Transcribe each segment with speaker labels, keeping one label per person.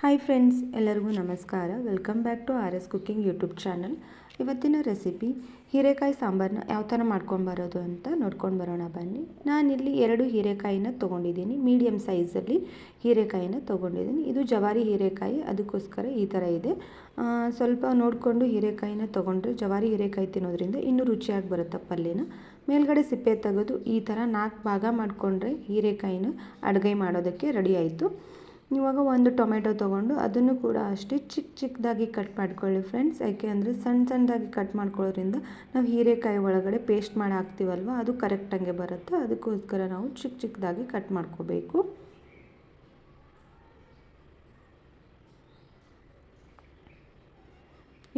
Speaker 1: Hi friends ಎಲ್ಲರಿಗೂ ನಮಸ್ಕಾರ. Welcome back to R S cooking YouTube channel ಇವತ್ತಿನ recipe ಹೀರೆಕಾಯಿ ಸಾಂಬಾರನ್ನ ಯಾವ ಥರ ಮಾಡ್ಕೊಂಡು ಬರೋದು ಅಂತ ನೋಡ್ಕೊಂಡು ಬರೋಣ ಬನ್ನಿ. ನಾನಿಲ್ಲಿ ಎರಡು ಹೀರೆಕಾಯಿನ ತೊಗೊಂಡಿದ್ದೀನಿ. ಮೀಡಿಯಮ್ ಸೈಜಲ್ಲಿ ಹೀರೆಕಾಯಿನ ತೊಗೊಂಡಿದ್ದೀನಿ. ಇದು ಜವಾರಿ ಹೀರೆಕಾಯಿ, ಅದಕ್ಕೋಸ್ಕರ ಈ ಥರ ಇದೆ. ಸ್ವಲ್ಪ ನೋಡಿಕೊಂಡು ಹೀರೆಕಾಯಿನ ತೊಗೊಂಡ್ರೆ ಜವಾರಿ ಹೀರೆಕಾಯಿ ತಿನ್ನೋದ್ರಿಂದ ಇನ್ನೂ ರುಚಿಯಾಗಿ ಬರುತ್ತೆ ಪಲ್ಯನ. ಮೇಲ್ಗಡೆ ಸಿಪ್ಪೆ ತೆಗೆದು ಈ ಥರ ನಾಲ್ಕು ಭಾಗ ಮಾಡಿಕೊಂಡ್ರೆ ಹೀರೆಕಾಯಿನ ಅಡುಗೆ ಮಾಡೋದಕ್ಕೆ ರೆಡಿ ಆಯಿತು. ಇವಾಗ ಒಂದು ಟೊಮೆಟೊ ತೊಗೊಂಡು ಅದನ್ನು ಕೂಡ ಅಷ್ಟೇ ಚಿಕ್ಕ ಚಿಕ್ಕದಾಗಿ ಕಟ್ ಮಾಡ್ಕೊಳ್ಳಿ ಫ್ರೆಂಡ್ಸ್. ಯಾಕೆ ಅಂದರೆ ಸಣ್ಣ ಸಣ್ಣದಾಗಿ ಕಟ್ ಮಾಡ್ಕೊಳ್ಳೋದ್ರಿಂದ ನಾವು ಹೀರೆಕಾಯಿ ಒಳಗಡೆ ಪೇಸ್ಟ್ ಮಾಡಿ ಹಾಕ್ತೀವಲ್ವ, ಅದು ಕರೆಕ್ಟಾಗೆ ಬರುತ್ತೆ. ಅದಕ್ಕೋಸ್ಕರ ನಾವು ಚಿಕ್ಕ ಚಿಕ್ಕದಾಗಿ ಕಟ್ ಮಾಡ್ಕೋಬೇಕು.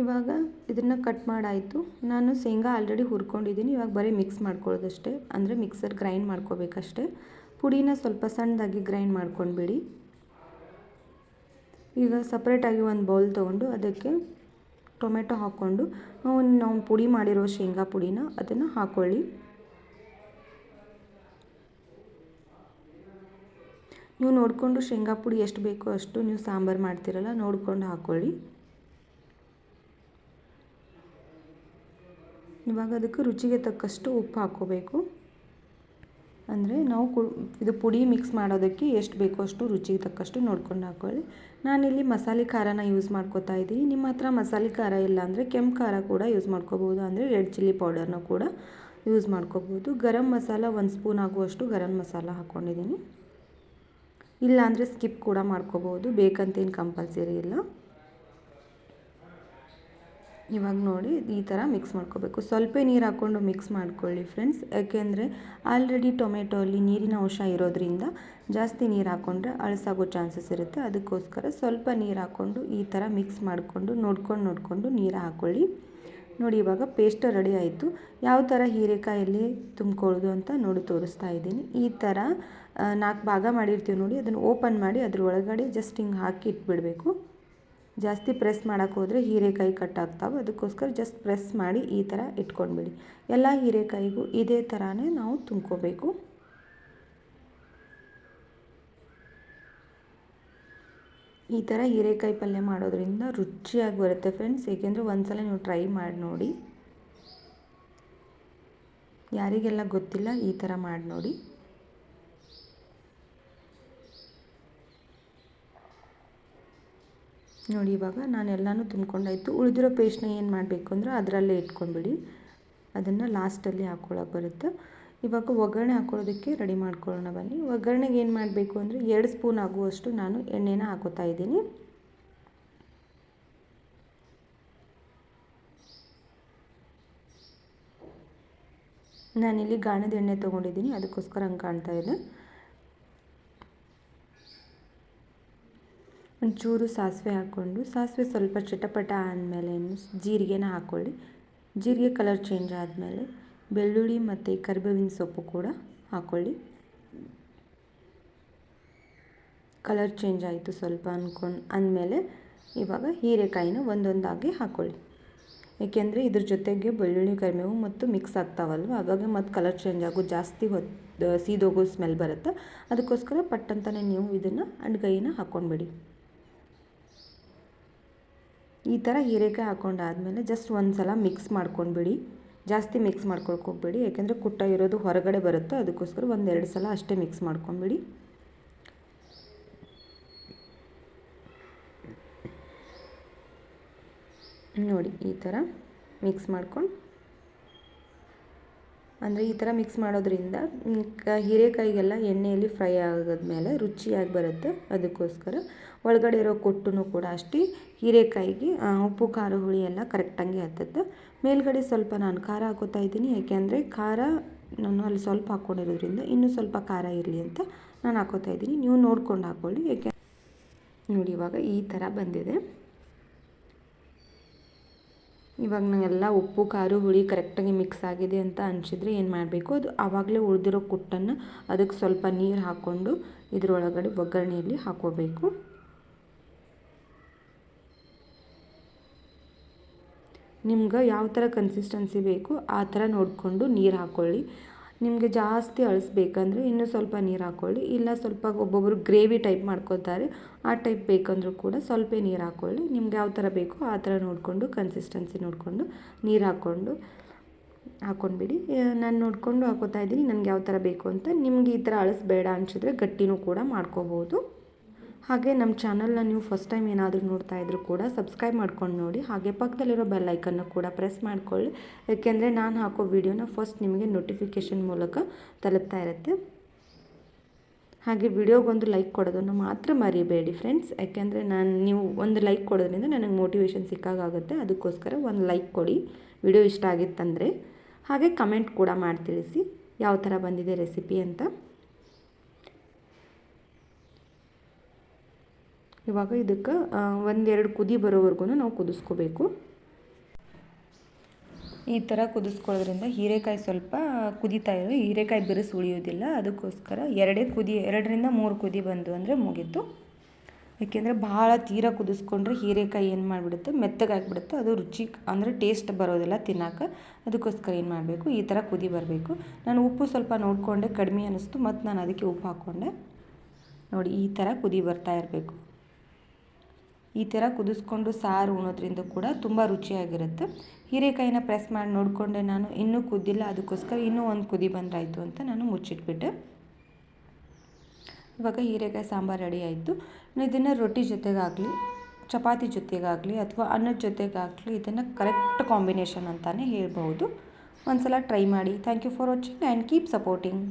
Speaker 1: ಇವಾಗ ಇದನ್ನು ಕಟ್ ಮಾಡಾಯಿತು. ನಾನು ಶೇಂಗಾ ಆಲ್ರೆಡಿ ಹುರ್ಕೊಂಡಿದ್ದೀನಿ. ಇವಾಗ ಬರೀ ಮಿಕ್ಸ್ ಮಾಡ್ಕೊಳ್ಳೋದಷ್ಟೇ. ಅಂದರೆ ಮಿಕ್ಸರ್ ಗ್ರೈಂಡ್ ಮಾಡ್ಕೋಬೇಕಷ್ಟೇ. ಪುಡಿನ ಸ್ವಲ್ಪ ಸಣ್ಣದಾಗಿ ಗ್ರೈಂಡ್ ಮಾಡ್ಕೊಂಡ್ಬಿಡಿ. ಈಗ ಸಪ್ರೇಟಾಗಿ ಒಂದು ಬೌಲ್ ತೊಗೊಂಡು ಅದಕ್ಕೆ ಟೊಮೆಟೊ ಹಾಕ್ಕೊಂಡು ನಾವು ಪುಡಿ ಮಾಡಿರೋ ಶೇಂಗಾ ಪುಡಿನ ಅದನ್ನು ಹಾಕ್ಕೊಳ್ಳಿ ನೀವು ನೋಡಿಕೊಂಡು ಶೇಂಗಾ ಪುಡಿ ಎಷ್ಟು ಬೇಕೋ ಅಷ್ಟು ನೀವು ಸಾಂಬಾರು ಮಾಡ್ತೀರಲ್ಲ ನೋಡ್ಕೊಂಡು ಹಾಕ್ಕೊಳ್ಳಿ ಇವಾಗ ಅದಕ್ಕೆ ರುಚಿಗೆ ತಕ್ಕಷ್ಟು ಉಪ್ಪು ಹಾಕ್ಕೋಬೇಕು. ಅಂದರೆ ನಾವು ಕು ಇದು ಪುಡಿ ಮಿಕ್ಸ್ ಮಾಡೋದಕ್ಕೆ ಎಷ್ಟು ಬೇಕೋ ಅಷ್ಟು ರುಚಿಗೆ ತಕ್ಕಷ್ಟು ನೋಡ್ಕೊಂಡು ಹಾಕ್ಕೊಳ್ಳಿ ನಾನಿಲ್ಲಿ ಮಸಾಲೆ ಖಾರನ ಯೂಸ್ ಮಾಡ್ಕೋತಾ ಇದ್ದೀನಿ. ನಿಮ್ಮ ಹತ್ರ ಮಸಾಲೆ ಖಾರ ಇಲ್ಲ ಅಂದರೆ ಕೆಂಪು ಖಾರ ಕೂಡ ಯೂಸ್ ಮಾಡ್ಕೋಬೋದು. ಅಂದರೆ ರೆಡ್ ಚಿಲ್ಲಿ ಪೌಡರ್ನ ಕೂಡ ಯೂಸ್ ಮಾಡ್ಕೋಬೋದು. ಗರಂ ಮಸಾಲ ಒಂದು ಸ್ಪೂನ್ ಆಗುವಷ್ಟು ಗರಂ ಮಸಾಲ ಹಾಕ್ಕೊಂಡಿದ್ದೀನಿ ಇಲ್ಲ ಅಂದರೆ ಸ್ಕಿಪ್ ಕೂಡ ಮಾಡ್ಕೋಬೋದು. ಬೇಕಂತೇನು ಕಂಪಲ್ಸರಿ ಇಲ್ಲ. ಇವಾಗ ನೋಡಿ ಈ ಥರ ಮಿಕ್ಸ್ ಮಾಡ್ಕೋಬೇಕು. ಸ್ವಲ್ಪ ನೀರು ಹಾಕ್ಕೊಂಡು ಮಿಕ್ಸ್ ಮಾಡ್ಕೊಳ್ಳಿ ಫ್ರೆಂಡ್ಸ್ ಯಾಕೆಂದರೆ ಆಲ್ರೆಡಿ ಟೊಮೆಟೊ ಅಲ್ಲಿ ನೀರಿನ ಅಂಶ ಇರೋದ್ರಿಂದ ಜಾಸ್ತಿ ನೀರು ಹಾಕ್ಕೊಂಡ್ರೆ ಅಳಸಾಗೋ ಚಾನ್ಸಸ್ ಇರುತ್ತೆ. ಅದಕ್ಕೋಸ್ಕರ ಸ್ವಲ್ಪ ನೀರು ಹಾಕ್ಕೊಂಡು ಈ ಥರ ಮಿಕ್ಸ್ ಮಾಡಿಕೊಂಡು ನೋಡ್ಕೊಂಡು ನೋಡಿಕೊಂಡು ನೀರು ಹಾಕ್ಕೊಳ್ಳಿ ನೋಡಿ ಇವಾಗ ಪೇಸ್ಟ್ ರೆಡಿ ಆಯಿತು. ಯಾವ ಥರ ಹೀರೆಕಾಯಲ್ಲಿ ತುಂಬ್ಕೊಳ್ಳೋದು ಅಂತ ನೋಡಿ ತೋರಿಸ್ತಾ ಇದ್ದೀನಿ. ಈ ಥರ ನಾಲ್ಕು ಭಾಗ ಮಾಡಿರ್ತೀವಿ ನೋಡಿ. ಅದನ್ನು ಓಪನ್ ಮಾಡಿ ಅದ್ರ ಒಳಗಡೆ ಜಸ್ಟ್ ಹಿಂಗೆ ಹಾಕಿ ಇಟ್ಬಿಡಬೇಕು. ಜಾಸ್ತಿ ಪ್ರೆಸ್ ಮಾಡೋಕ್ಕೆ ಹೋದರೆ ಹೀರೆಕಾಯಿ ಕಟ್ ಆಗ್ತಾವೆ. ಅದಕ್ಕೋಸ್ಕರ ಜಸ್ಟ್ ಪ್ರೆಸ್ ಮಾಡಿ ಈ ಥರ ಇಟ್ಕೊಂಡ್ಬಿಡಿ. ಎಲ್ಲ ಹೀರೆಕಾಯಿಗೂ ಇದೇ ಥರನೇ ನಾವು ತುಂಬ್ಕೋಬೇಕು. ಈ ಥರ ಹೀರೆಕಾಯಿ ಪಲ್ಯ ಮಾಡೋದ್ರಿಂದ ರುಚಿಯಾಗಿ ಬರುತ್ತೆ ಫ್ರೆಂಡ್ಸ್ ಏಕೆಂದರೆ ಒಂದ್ಸಲ ನೀವು ಟ್ರೈ ಮಾಡಿ ನೋಡಿ. ಯಾರಿಗೆಲ್ಲ ಗೊತ್ತಿಲ್ಲ ಈ ಥರ ಮಾಡಿ ನೋಡಿ. ನೋಡಿ ಇವಾಗ ನಾನು ಎಲ್ಲನೂ ತುಂಬ್ಕೊಂಡಾಯ್ತು. ಉಳಿದಿರೋ ಪೇಸ್ಟ್ನ ಏನು ಮಾಡಬೇಕು ಅಂದರೆ ಅದರಲ್ಲೇ ಇಟ್ಕೊಂಡ್ಬಿಡಿ ಅದನ್ನು ಲಾಸ್ಟಲ್ಲಿ ಹಾಕ್ಕೊಳ್ಳೋಕೆ ಬರುತ್ತೆ. ಇವಾಗ ಒಗ್ಗರಣೆ ಹಾಕ್ಕೊಳ್ಳೋದಕ್ಕೆ ರೆಡಿ ಮಾಡ್ಕೊಳ್ಳೋಣ ಬನ್ನಿ. ಒಗ್ಗರಣೆಗೆ ಏನು ಮಾಡಬೇಕು ಅಂದರೆ ಎರಡು ಸ್ಪೂನ್ ಆಗುವಷ್ಟು ನಾನು ಎಣ್ಣೆನ ಹಾಕೋತಾ ಇದ್ದೀನಿ. ನಾನಿಲ್ಲಿ ಗಾಣದ ಎಣ್ಣೆ ತೊಗೊಂಡಿದ್ದೀನಿ. ಅದಕ್ಕೋಸ್ಕರ ಹಂಗೆ ಕಾಣ್ತಾ ಇದೆ. ಒಂಚೂರು ಸಾಸಿವೆ ಹಾಕ್ಕೊಂಡು, ಸಾಸಿವೆ ಸ್ವಲ್ಪ ಚಟಪಟ ಆದಮೇಲೆ ಜೀರಿಗೆನ ಹಾಕ್ಕೊಳ್ಳಿ ಜೀರಿಗೆ ಕಲರ್ ಚೇಂಜ್ ಆದಮೇಲೆ ಬೆಳ್ಳುಳ್ಳಿ ಮತ್ತು ಕರಿಬೇವಿನ ಸೊಪ್ಪು ಕೂಡ ಹಾಕ್ಕೊಳ್ಳಿ ಕಲರ್ ಚೇಂಜ್ ಆಯಿತು ಸ್ವಲ್ಪ ಅಂದ್ಕೊಂಡು ಅಂದಮೇಲೆ ಇವಾಗ ಹೀರೆಕಾಯಿನ ಒಂದೊಂದಾಗಿ ಹಾಕ್ಕೊಳ್ಳಿ ಏಕೆಂದರೆ ಇದ್ರ ಜೊತೆಗೆ ಬೆಳ್ಳುಳ್ಳಿ, ಕರಿಬೇವು ಮತ್ತು ಮಿಕ್ಸ್ ಆಗ್ತಾವಲ್ವ? ಆವಾಗ ಮತ್ತು ಕಲರ್ ಚೇಂಜ್ ಆಗೋ, ಜಾಸ್ತಿ ಹೊತ್ತು ಸೀದೋಗೋ ಸ್ಮೆಲ್ ಬರುತ್ತೆ? ಅದಕ್ಕೋಸ್ಕರ ಪಟ್ಟಂತಲೇ ನೀವು ಇದನ್ನು ಅಡ್ಗೈನ ಹಾಕ್ಕೊಂಡ್ಬಿಡಿ ಈ ಥರ ಹೀರೆಕಾಯಿ ಹಾಕ್ಕೊಂಡಾದ್ಮೇಲೆ ಜಸ್ಟ್ ಒಂದು ಸಲ ಮಿಕ್ಸ್ ಮಾಡ್ಕೊಂಡ್ಬಿಡಿ. ಜಾಸ್ತಿ ಮಿಕ್ಸ್ ಹೋಗ್ಬೇಡಿ. ಯಾಕೆಂದರೆ ಕುಟ್ಟ ಇರೋದು ಹೊರಗಡೆ ಬರುತ್ತೆ ಅದಕ್ಕೋಸ್ಕರ ಒಂದೆರಡು ಸಲ ಅಷ್ಟೇ ಮಿಕ್ಸ್ ಮಾಡ್ಕೊಂಬಿಡಿ ನೋಡಿ ಈ ಥರ ಮಿಕ್ಸ್ ಮಾಡ್ಕೊಂಡು ಅಂದರೆ ಈ ಥರ ಮಿಕ್ಸ್ ಮಾಡೋದ್ರಿಂದ ಹೀರೆಕಾಯಿಗೆಲ್ಲ ಎಣ್ಣೆಯಲ್ಲಿ ಫ್ರೈ ಆಗಿದ್ಮೇಲೆ ರುಚಿಯಾಗಿ ಬರುತ್ತೆ ಅದಕ್ಕೋಸ್ಕರ. ಒಳಗಡೆ ಇರೋ ಕೊಟ್ಟೂ ಕೂಡ ಅಷ್ಟೇ ಹೀರೆಕಾಯಿಗೆ ಉಪ್ಪು, ಖಾರ, ಹುಳಿ ಎಲ್ಲ ಕರೆಕ್ಟಾಗಿ ಹತ್ತುತ್ತೆ. ಮೇಲ್ಗಡೆ ಸ್ವಲ್ಪ ನಾನು ಖಾರ ಹಾಕೋತಾ ಇದ್ದೀನಿ, ಯಾಕೆಂದರೆ ಖಾರ ನಾನು ಅಲ್ಲಿ ಸ್ವಲ್ಪ ಹಾಕ್ಕೊಂಡಿರೋದ್ರಿಂದ ಇನ್ನೂ ಸ್ವಲ್ಪ ಖಾರ ಇರಲಿ ಅಂತ ನಾನು ಹಾಕೋತಾ ಇದ್ದೀನಿ. ನೀವು ನೋಡ್ಕೊಂಡು ಹಾಕ್ಕೊಳ್ಳಿ ಯಾಕೆ ನೋಡಿ ಇವಾಗ ಈ ಥರ ಬಂದಿದೆ. ಇವಾಗ ನಂಗೆಲ್ಲ ಉಪ್ಪು, ಖಾರ, ಹುಳಿ ಕರೆಕ್ಟಾಗಿ ಮಿಕ್ಸ್ ಆಗಿದೆ ಅಂತ ಅನಿಸಿದ್ರೆ ಏನು ಮಾಡಬೇಕು? ಅದು ಆವಾಗಲೇ ಉಳಿದಿರೋ ಕುಟ್ಟನ್ನು ಅದಕ್ಕೆ ಸ್ವಲ್ಪ ನೀರು ಹಾಕ್ಕೊಂಡು ಇದರೊಳಗಡೆ ಒಗ್ಗರಣೆಯಲ್ಲಿ ಹಾಕೋಬೇಕು ನಿಮ್ಗೆ ಯಾವ ಥರ ಕನ್ಸಿಸ್ಟೆನ್ಸಿ ಬೇಕು, ಆ ಥರ ನೋಡಿಕೊಂಡು ನೀರು ಹಾಕ್ಕೊಳ್ಳಿ ನಿಮಗೆ ಜಾಸ್ತಿ ಅಳಿಸ್ಬೇಕಂದ್ರೆ ಇನ್ನೂ ಸ್ವಲ್ಪ ನೀರು ಹಾಕ್ಕೊಳ್ಳಿ ಇಲ್ಲ ಸ್ವಲ್ಪ ಒಬ್ಬೊಬ್ಬರು ಗ್ರೇವಿ ಟೈಪ್ ಮಾಡ್ಕೋತಾರೆ ಆ ಟೈಪ್ ಬೇಕಂದರೂ ಕೂಡ ಸ್ವಲ್ಪ ನೀರು ಹಾಕ್ಕೊಳ್ಳಿ ನಿಮ್ಗೆ ಯಾವ ಥರ ಬೇಕೋ ಆ ಥರ ನೋಡಿಕೊಂಡು ಕನ್ಸಿಸ್ಟೆನ್ಸಿ ನೋಡಿಕೊಂಡು ನೀರು ಹಾಕ್ಕೊಂಡು ಹಾಕ್ಕೊಂಡ್ಬಿಡಿ ನಾನು ನೋಡಿಕೊಂಡು ಹಾಕೋತಾ ಇದ್ದೀನಿ. ನನಗೆ ಯಾವ ಥರ ಬೇಕು ಅಂತ ನಿಮ್ಗೆ ಈ ಥರ ಅಳಿಸ್ಬೇಡ ಅನಿಸಿದ್ರೆ ಗಟ್ಟಿನೂ ಕೂಡ ಮಾಡ್ಕೋಬೋದು. ಹಾಗೆ ನಮ್ಮ ಚಾನಲ್ನ ನೀವು ಫಸ್ಟ್ ಟೈಮ್ ಏನಾದರೂ ನೋಡ್ತಾ ಇದ್ರೂ ಕೂಡ ಸಬ್ಸ್ಕ್ರೈಬ್ ಮಾಡ್ಕೊಂಡು ನೋಡಿ. ಹಾಗೆ ಪಕ್ಕದಲ್ಲಿರೋ ಬೆಲ್ ಐಕನ್ನು ಕೂಡ ಪ್ರೆಸ್ ಮಾಡ್ಕೊಳ್ಳಿ. ಏಕೆಂದರೆ ನಾನು ಹಾಕೋ ವಿಡಿಯೋನ ಫಸ್ಟ್ ನಿಮಗೆ ನೋಟಿಫಿಕೇಷನ್ ಮೂಲಕ ತಲುಪ್ತಾ ಇರುತ್ತೆ. ಹಾಗೆ ವಿಡಿಯೋಗೊಂದು ಲೈಕ್ ಕೊಡೋದನ್ನು ಮಾತ್ರ ಮರಿಬೇಡಿ ಫ್ರೆಂಡ್ಸ್ ಯಾಕೆಂದರೆ ನಾನು ನೀವು ಒಂದು ಲೈಕ್ ಕೊಡೋದ್ರಿಂದ ನನಗೆ ಮೋಟಿವೇಶನ್ ಸಿಕ್ಕಾಗುತ್ತೆ ಅದಕ್ಕೋಸ್ಕರ ಒಂದು ಲೈಕ್ ಕೊಡಿ. ವಿಡಿಯೋ ಇಷ್ಟ ಆಗಿತ್ತಂದರೆ. ಹಾಗೆ ಕಮೆಂಟ್ ಕೂಡ ಮಾಡಿ ತಿಳಿಸಿ ಯಾವ ಥರ ಬಂದಿದೆ ರೆಸಿಪಿ ಅಂತ. ಇವಾಗ ಇದಕ್ಕೆ ಒಂದೆರಡು ಕುದಿ ಬರೋವರೆಗೂ ನಾವು ಕುದಿಸ್ಕೋಬೇಕು. ಈ ಥರ ಕುದಿಸ್ಕೊಳ್ಳೋದ್ರಿಂದ ಹೀರೆಕಾಯಿ ಸ್ವಲ್ಪ ಕುದೀತಾ ಇರೋ ಹೀರೆಕಾಯಿ ಬಿರುಸು ಉಳಿಯೋದಿಲ್ಲ. ಅದಕ್ಕೋಸ್ಕರ ಎರಡೇ ಕುದಿ, ಎರಡರಿಂದ ಮೂರು ಕುದಿ ಬಂದು ಅಂದರೆ ಮುಗೀತು. ಏಕೆಂದರೆ ಭಾಳ ತೀರ ಕುದಿಸ್ಕೊಂಡ್ರೆ ಹೀರೆಕಾಯಿ ಏನು ಮಾಡಿಬಿಡುತ್ತೆ? ಮೆತ್ತಗಾಗಿಬಿಡುತ್ತೆ ಅದು ರುಚಿ, ಅಂದರೆ ಟೇಸ್ಟ್ ಬರೋದಿಲ್ಲ ತಿನ್ನೋಕೆ ಅದಕ್ಕೋಸ್ಕರ ಏನು ಮಾಡಬೇಕು? ಈ ಥರ ಕುದಿ ಬರಬೇಕು. ನಾನು ಉಪ್ಪು ಸ್ವಲ್ಪ ನೋಡಿಕೊಂಡೆ. ಕಡಿಮೆ ಅನ್ನಿಸ್ತು ಮತ್ತು ನಾನು ಅದಕ್ಕೆ ಉಪ್ಪು ಹಾಕ್ಕೊಂಡೆ ನೋಡಿ, ಈ ಥರ ಕುದಿ ಬರ್ತಾ ಇರಬೇಕು. ಈ ಥರ ಕುದಿಸ್ಕೊಂಡು ಸಾರು ಉಣೋದ್ರಿಂದ ಕೂಡ ತುಂಬ ರುಚಿಯಾಗಿರುತ್ತೆ. ಹೀರೆಕಾಯಿನ ಪ್ರೆಸ್ ಮಾಡಿ ನೋಡಿಕೊಂಡೆ ನಾನು. ಇನ್ನೂ ಕುದ್ದಿಲ್ಲ ಅದಕ್ಕೋಸ್ಕರ ಇನ್ನೂ ಒಂದು ಕುದಿ ಬಂದಾಯಿತು ಅಂತ ನಾನು ಮುಚ್ಚಿಟ್ಬಿಟ್ಟೆ. ಇವಾಗ ಹೀರೆಕಾಯಿ ಸಾಂಬಾರು ರೆಡಿ ಆಯಿತು. ಇದನ್ನು ರೊಟ್ಟಿ ಜೊತೆಗಾಗಲಿ, ಚಪಾತಿ ಜೊತೆಗಾಗಲಿ ಅಥವಾ ಅನ್ನದ ಜೊತೆಗಾಗಲಿ ಇದನ್ನು ಕರೆಕ್ಟ್ ಕಾಂಬಿನೇಷನ್ ಅಂತಲೇ ಹೇಳ್ಬೋದು ಒಂದು ಸಲ ಟ್ರೈ ಮಾಡಿ. Thank you for watching and keep supporting.